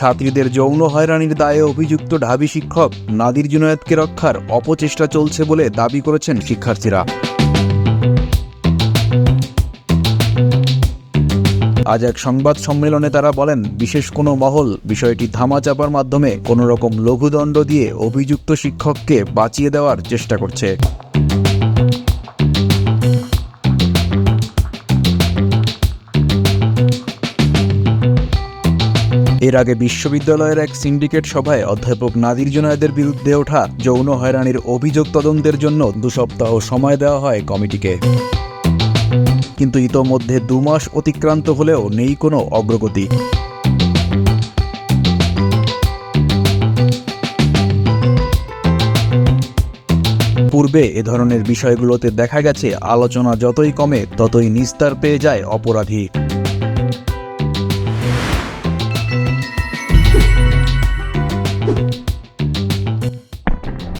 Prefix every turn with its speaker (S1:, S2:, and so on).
S1: ছাত্রীদের যৌন হয়রানির দায়ে অভিযুক্ত ঢাবি শিক্ষক নাদির জুনায়েদকে রক্ষার অপচেষ্টা চলছে বলে দাবি করেছেন শিক্ষার্থীরা। আজ এক সংবাদ সম্মেলনে তারা বলেন, বিশেষ কোনো মহল বিষয়টি ধামাচাপার মাধ্যমে কোনো রকম লঘুদণ্ড দিয়ে অভিযুক্ত শিক্ষককে বাঁচিয়ে দেওয়ার চেষ্টা করছে। এর আগে বিশ্ববিদ্যালয়ের এক সিন্ডিকেট সভায় অধ্যাপক নাদির জুনায়েদের বিরুদ্ধে ওঠা যৌন হয়রানির অভিযোগ তদন্তের জন্য দু সপ্তাহ সময় দেওয়া হয় কমিটিকে। কিন্তু ইতোমধ্যে দু মাস অতিক্রান্ত হলেও নেই কোনো অগ্রগতি। পূর্বে এ ধরনের বিষয়গুলোতে দেখা গেছে, আলোচনা যতই কমে ততই নিস্তার পেয়ে যায় অপরাধী।